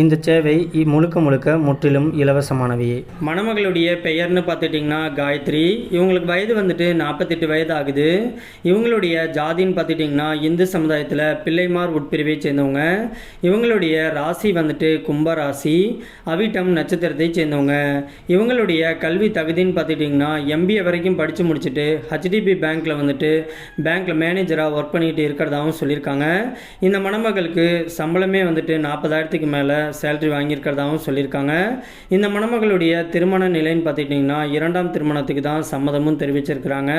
இந்த சேவை முழுக்க முழுக்க முற்றிலும் இலவசமானவையே மணமகளுடைய பெயர்னு பார்த்துட்டிங்கன்னா காயத்ரி. இவங்களுக்கு வயது வந்துட்டு நாற்பத்தெட்டு வயது ஆகுது இவங்களுடைய ஜாதின்னு பார்த்துட்டிங்கன்னா இந்து சமுதாயத்தில் பிள்ளைமார் உட்பிரிவை சேர்ந்தவங்க. இவங்களுடைய ராசி வந்துட்டு கும்ப ராசி அவிட்டம் நட்சத்திரத்தை சேர்ந்தவங்க. இவங்களுடைய கல்வி தகுதின்னு பார்த்துட்டிங்கன்னா எம்பிஏ வரைக்கும் படித்து முடிச்சுட்டு ஹெச்டிபி பேங்க்கில் வந்துட்டு பேங்க்கில் மேனேஜராக ஒர்க் பண்ணிக்கிட்டு இருக்கிறதாகவும் சொல்லியிருக்காங்க. இந்த மணமகளுக்கு சம்பளமே வந்துட்டு நாற்பதாயிரத்துக்கு மேலே சேல்ரி வாங்கியிருக்கிறதாகவும் சொல்லியிருக்காங்க. இந்த மணமகளுடைய திருமண நிலைன்னு பார்த்துக்கிட்டிங்கன்னா இரண்டாம் திருமணத்துக்கு தான் சம்மதமும் தெரிவிச்சிருக்கிறாங்க.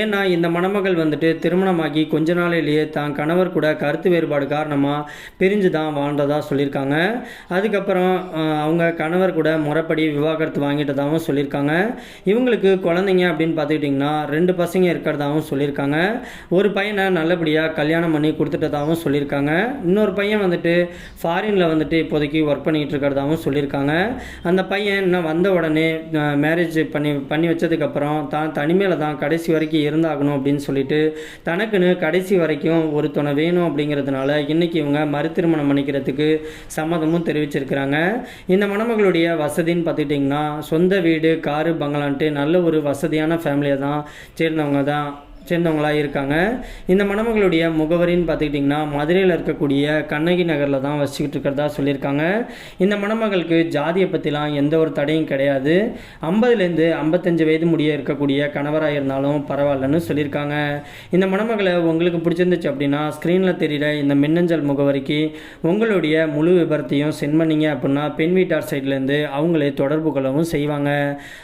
ஏன்னா இந்த மணமகள் வந்துட்டு திருமணமாகி கொஞ்ச நாளிலேயே தான் கணவர் கூட கருத்து வேறுபாடு காரணமாக பிரிஞ்சு தான் வாழ்ந்ததாக சொல்லியிருக்காங்க. அதுக்கப்புறம் அவங்க கணவர் கூட முறைப்படி விவாகரத்து வாங்கிட்டதாகவும் சொல்லியிருக்காங்க. இவங்களுக்கு குழந்தைங்க அப்படின்னு பார்த்துக்கிட்டிங்கன்னா ரெண்டு பசங்க இருக்கிறதாகவும் சொல்லியிருக்காங்க. ஒரு பையனை நல்லபடியாக கல்யாணம் பண்ணி கொடுத்துட்டதாகவும் சொல்லியிருக்காங்க. இன்னொரு பையன் வந்துட்டு ஃபாரினில் வந்துட்டு இப்போதைக்கு ஒர்க் பண்ணிகிட்டு இருக்கிறதாகவும் சொல்லியிருக்காங்க. அந்த பையன் இன்னும் வந்த உடனே மேரேஜ் பண்ணி பண்ணி வச்சதுக்கப்புறம் தான் தனிமையில் தான் கடைசி வரைக்கும் இருந்தாகணும் அப்படின்னு சொல்லிட்டு தனக்குன்னு கடைசி வரைக்கும் ஒரு துணை வேணும் அப்படிங்கிறதுனால இன்றைக்கி இவங்க மறுதிருமணம் பண்ணிக்கிறதுக்கு சம்மதமும் தெரிவிச்சிருக்கிறாங்க. இந்த மணமகளுடைய வசதின்னு பார்த்துக்கிட்டிங்கன்னா சொந்த வீடு காரு பங்களான்ட்டு நல்ல ஒரு வசதியான ஃபேமிலியை தான் சேர்ந்தவங்க தான். சேர்ந்தவங்களாக இருக்காங்க இந்த மணமகளுடைய முகவரின்னு பார்த்துக்கிட்டிங்கன்னா மதுரையில் இருக்கக்கூடிய கண்ணகி நகரில் தான் வசிக்கிட்டு இருக்கிறதா சொல்லியிருக்காங்க. இந்த மணமகளுக்கு ஜாதியை பற்றிலாம் எந்த ஒரு தடையும் கிடையாது. ஐம்பதுலேருந்து ஐம்பத்தஞ்சு வயது முடிய இருக்கக்கூடிய கணவராக இருந்தாலும் பரவாயில்லன்னு சொல்லியிருக்காங்க. இந்த மணமகளை உங்களுக்கு பிடிச்சிருந்துச்சு அப்படின்னா ஸ்க்ரீனில் தெரிகிற இந்த மின்னஞ்சல் முகவரிக்கு உங்களுடைய முழு விபரத்தையும் சென்ட் பண்ணீங்க அப்படின்னா பெண் வீட்டார் சைட்லேருந்து அவங்களே தொடர்பு கொள்ளவும் செய்வாங்க.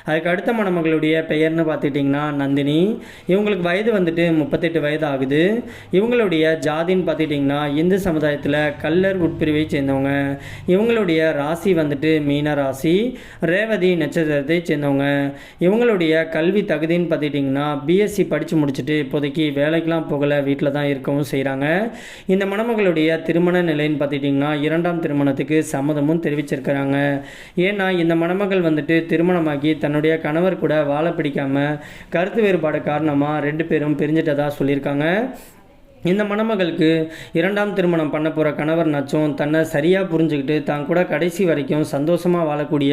அதுக்கு அடுத்த மணமகளுடைய பெயர்னு பார்த்துக்கிட்டிங்கன்னா நந்தினி. இவங்களுக்கு வயது வந்துட்டு முப்பத்தெட்டு வயது ஆகுது இவங்களுடைய ஜாதின்னு பார்த்துட்டிங்கன்னா இந்து சமுதாயத்தில் கல்லர் உட்பிரிவை சேர்ந்தவங்க. இவங்களுடைய ராசி வந்துட்டு மீன ராசி ரேவதி நட்சத்திரத்தை சேர்ந்தவங்க. இவங்களுடைய கல்வி தகுதின்னு பார்த்துட்டிங்கன்னா பிஎஸ்சி படித்து முடிச்சுட்டு இப்போதைக்கு வேலைக்கெலாம் போகலை வீட்டில் தான் இருக்கவும் செய்கிறாங்க இந்த மணமகளுடைய திருமண நிலைன்னு பார்த்துட்டிங்கன்னா இரண்டாம் திருமணத்துக்கு சம்மதமும் தெரிவிச்சிருக்கிறாங்க. ஏன்னா இந்த மணமகள் வந்துட்டு திருமணமாகி தன்னுடைய கணவர் கூட வாழ பிடிக்காமல் கருத்து வேறுபாடு காரணமாக ரெண்டு பேரும் பிரிஞ்சிட்டதாக சொல்லியிருக்காங்க. இந்த மணமகளுக்கு இரண்டாம் திருமணம் பண்ண போகிற கணவர் நச்சும் தன்னை சரியாக புரிஞ்சுக்கிட்டு தான் கூட கடைசி வரைக்கும் சந்தோஷமாக வாழக்கூடிய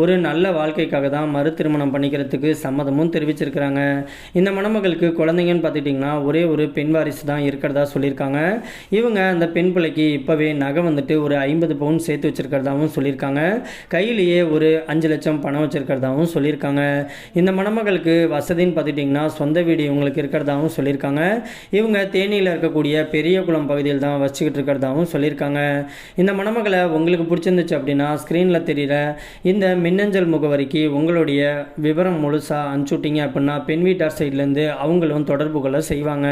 ஒரு நல்ல வாழ்க்கைக்காக தான் மறு திருமணம் பண்ணிக்கிறதுக்கு சம்மதமும் தெரிவிச்சிருக்கிறாங்க. இந்த மணமகளுக்கு குழந்தைங்கன்னு பார்த்துட்டிங்கன்னா ஒரே ஒரு பெண் வாரிசு தான் இருக்கிறதா சொல்லியிருக்காங்க. இவங்க அந்த பெண் பிள்ளைக்கு இப்போவே நகை வந்துட்டு ஒரு ஐம்பது பவுன் சேர்த்து வச்சுருக்கிறதாகவும் சொல்லியிருக்காங்க. கையிலேயே ஒரு அஞ்சு லட்சம் பணம் வச்சுருக்கிறதாகவும் சொல்லியிருக்காங்க. இந்த மணமகளுக்கு வசதின்னு பார்த்துட்டிங்கன்னா சொந்த வீடு இவங்களுக்கு இருக்கிறதாகவும் சொல்லியிருக்காங்க. இவங்க தேனியில் இருக்கக்கூடிய பெரியகுளம் பகுதியில் தான் வச்சுக்கிட்டு இருக்கிறதாவும் சொல்லியிருக்காங்க. இந்த மணமகளை உங்களுக்கு பிடிச்சிருந்துச்சு அப்படின்னா ஸ்க்ரீனில் தெரிகிற இந்த மின்னஞ்சல் முகவரிக்கு உங்களுடைய விவரம் முழுசாக அனுப்பிச்சுட்டிங்க அப்படின்னா பெண் வீட்டார் சைட்லேருந்து அவங்களும் தொடர்பு கொள்ள செய்வாங்க.